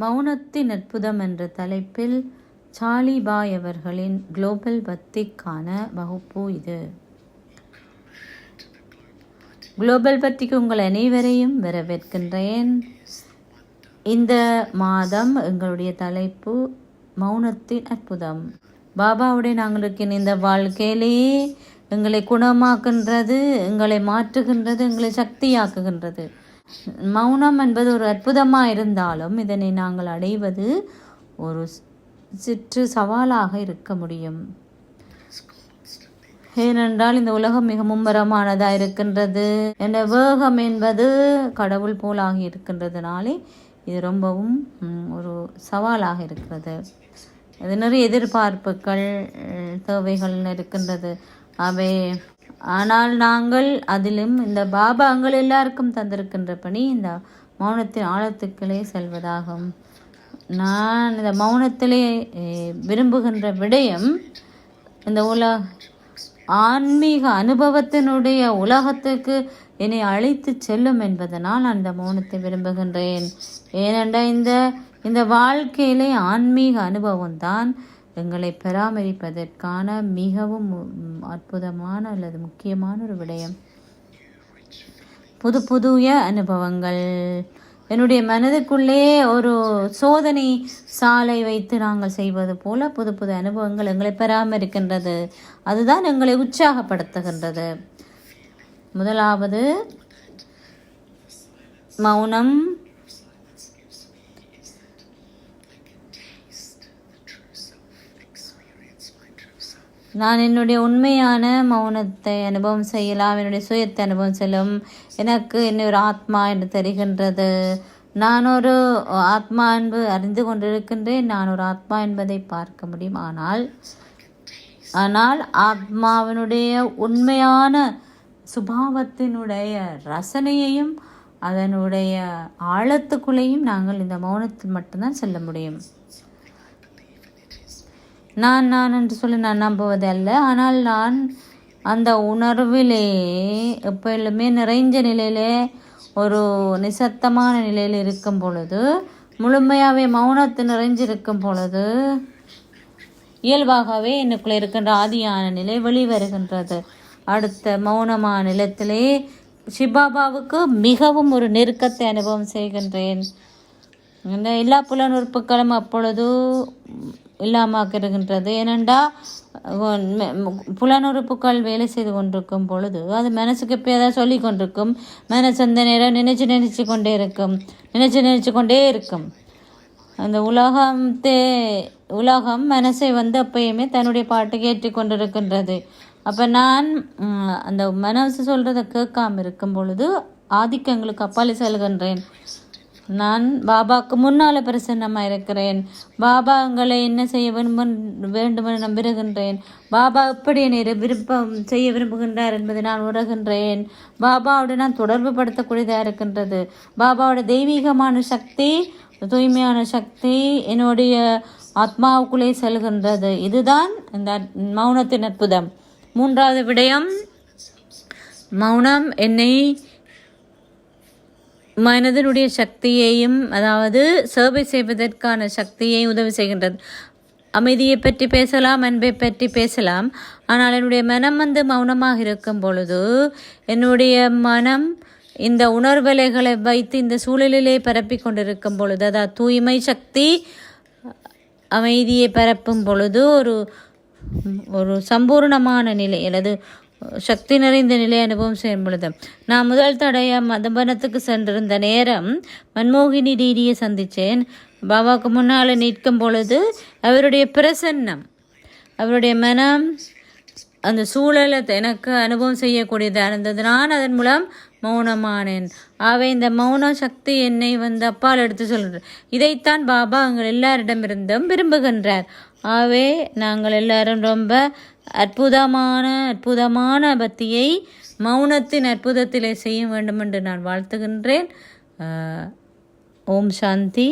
மௌனத்தின் அற்புதம் என்ற தலைப்பில் சாலிபாய் அவர்களின் குளோபல் பக்திக்கான வகுப்பு இது. குளோபல் பக்திக்கு உங்கள் அனைவரையும் வரவேற்கின்றேன். இந்த மாதம் எங்களுடைய தலைப்பு மௌனத்தின் அற்புதம். பாபாவுடைய நாங்கள் இருக்கின்ற இந்த வாழ்க்கையிலேயே எங்களை குணமாக்குன்றது எங்களை மாற்றுகின்றது எங்களை சக்தியாக்குகின்றது. மௌனம் என்பது ஒரு அற்புதமாக இருந்தாலும் இதனை நாங்கள் அடைவது ஒரு சிற்று சவாலாக இருக்க முடியும். ஏனென்றால் இந்த உலகம் மிக மும்மரமானதாக இருக்கின்றது என்ற வேகம் என்பது கடவுள் போலாகி இருக்கின்றதுனாலே இது ரொம்பவும் ஒரு சவாலாக இருக்கிறது. அது நிறைய எதிர்பார்ப்புகள் தேவைகள் இருக்கின்றது. அவை ஆனால் நாங்கள் அதிலும் இந்த பாபாங்கள் எல்லாருக்கும் தந்திருக்கின்ற பணி இந்த மௌனத்தின் ஆழத்துக்களே செல்வதாகும். நான் இந்த மௌனத்திலே விரும்புகின்ற விடயம் இந்த உல ஆன்மீக அனுபவத்தினுடைய உலகத்துக்கு என்னை அழைத்து செல்லும் என்பதனால் நான் இந்த மௌனத்தை விரும்புகின்றேன். ஏனென்றால் இந்த இந்த வாழ்க்கையிலே ஆன்மீக அனுபவம் தான் எங்களை பராமரிப்பதற்கான மிகவும் அற்புதமான அல்லது முக்கியமான ஒரு விடயம். புது புதிய அனுபவங்கள். என்னுடைய மனதுக்குள்ளே ஒரு சோதனை சாலை வைத்து நாங்கள் செய்வது போல புது புது அனுபவங்கள் எங்களை பராமரிக்கின்றது. அதுதான் எங்களை உற்சாகப்படுத்துகின்றது. முதலாவது மௌனம். நான் என்னுடைய உண்மையான மௌனத்தை அனுபவம் செய்யலாம் என்னுடைய சுயத்தை அனுபவம் செல்லும். எனக்கு என்ன ஒரு ஆத்மா என்று தெரிகின்றது. நான் ஒரு ஆத்மா என்பது அறிந்து கொண்டிருக்கின்றேன். நான் ஒரு ஆத்மா என்பதை பார்க்க முடியும். ஆனால் ஆனால் ஆத்மாவினுடைய உண்மையான சுபாவத்தினுடைய ரசனையையும் அதனுடைய ஆழத்துக்குள்ளேயும் நாங்கள் இந்த மௌனத்தில் மட்டும்தான் செல்ல முடியும். நான் நான் என்று சொல்லி நான் நம்புவதல்ல. ஆனால் நான் அந்த உணர்விலே எப்பொழுதுமே நிறைஞ்ச நிலையிலே ஒரு நிசத்தமான நிலையில் இருக்கும் பொழுது முழுமையாகவே மௌனத்து நிறைஞ்சிருக்கும் பொழுது இயல்பாகவே எனக்குள்ளே இருக்கின்ற ஆதியான நிலை வெளிவருகின்றது. அடுத்த மௌனமான நிலத்திலே சிபாபாவுக்கு மிகவும் ஒரு நெருக்கத்தை அனுபவம் செய்கின்றேன். இந்த எல்லா புலனுறுப்புகளும் அப்பொழுது இல்லாமாக்கிருக்கின்றது. ஏனென்றால் புலனுறுப்புகள் வேலை செய்து கொண்டிருக்கும் பொழுது அது மனசுக்கு இப்போ ஏதாவது சொல்லி கொண்டிருக்கும். மனசு அந்த நேரம் நினைச்சு நினைச்சு கொண்டே இருக்கும். நினைச்சு நினைச்சு கொண்டே இருக்கும். அந்த உலகத்தே உலகம் மனசை வந்து அப்பயுமே தன்னுடைய பாட்டு கேட்டு கொண்டிருக்கின்றது. அப்போ நான் அந்த மனசு சொல்கிறத கேட்காம இருக்கும் பொழுது ஆதிக்கங்களுக்கு அப்பாலே செல்கின்றேன். நான் பாபாவுக்கு முன்னால் பிரசன்னமாக இருக்கிறேன். பாபா உங்களை என்ன செய்ய விரும்ப வேண்டுமென நம்புகின்றேன். பாபா எப்படி என்னை விருப்பம் செய்ய விரும்புகின்றார் என்பதை நான் உணர்கின்றேன். பாபாவோடு நான் தொடர்பு படுத்தக்கூடியதாக இருக்கின்றது. பாபாவோட தெய்வீகமான சக்தி தூய்மையான சக்தி என்னுடைய ஆத்மாவுக்குள்ளே செல்கின்றது. இதுதான் இந்த மௌனத்தின் அற்புதம். மூன்றாவது விடயம் மௌனம் என்னை மனதினுடைய சக்தியையும் அதாவது சேவை செய்வதற்கான சக்தியை உதவி செய்கின்றது. அமைதியை பற்றி பேசலாம் அன்பை பற்றி பேசலாம். ஆனால் என்னுடைய மனம் வந்து மௌனமாக இருக்கும் பொழுது என்னுடைய மனம் இந்த உணர்வலைகளை வைத்து இந்த சூழலிலே பரப்பிக் கொண்டிருக்கும் பொழுது அதாவது தூய்மை சக்தி அமைதியை பரப்பும் பொழுது ஒரு ஒரு சம்பூர்ணமான நிலை அல்லது சக்தி நிறைந்த நிலை அனுபவம் செய்யும் பொழுது நான் முதல் தடைய மதபனத்துக்கு சென்றிருந்த நேரம் மன்மோகினி டிடியை சந்தித்தேன். பாபாவுக்கு முன்னால் நிற்கும் பொழுது அவருடைய பிரசன்னம் அவருடைய மனம் அந்த சூழலை எனக்கு அனுபவம் செய்யக்கூடியதாக இருந்தது. நான் அதன் மூலம் மௌனமானேன். ஆகவே இந்த மௌன சக்தி என்னை வந்து அப்பால் எடுத்து சொல்கிறேன் இதைத்தான் பாபா எங்கள் எல்லாரிடமிருந்தும் விரும்புகின்றார். ஆகவே நாங்கள் எல்லாரும் ரொம்ப அற்புதமான அற்புதமான பக்தியை மௌனத்தின் அற்புதத்திலே செய்ய வேண்டும் என்று நான் வாழ்த்துகின்றேன். ஓம் சாந்தி.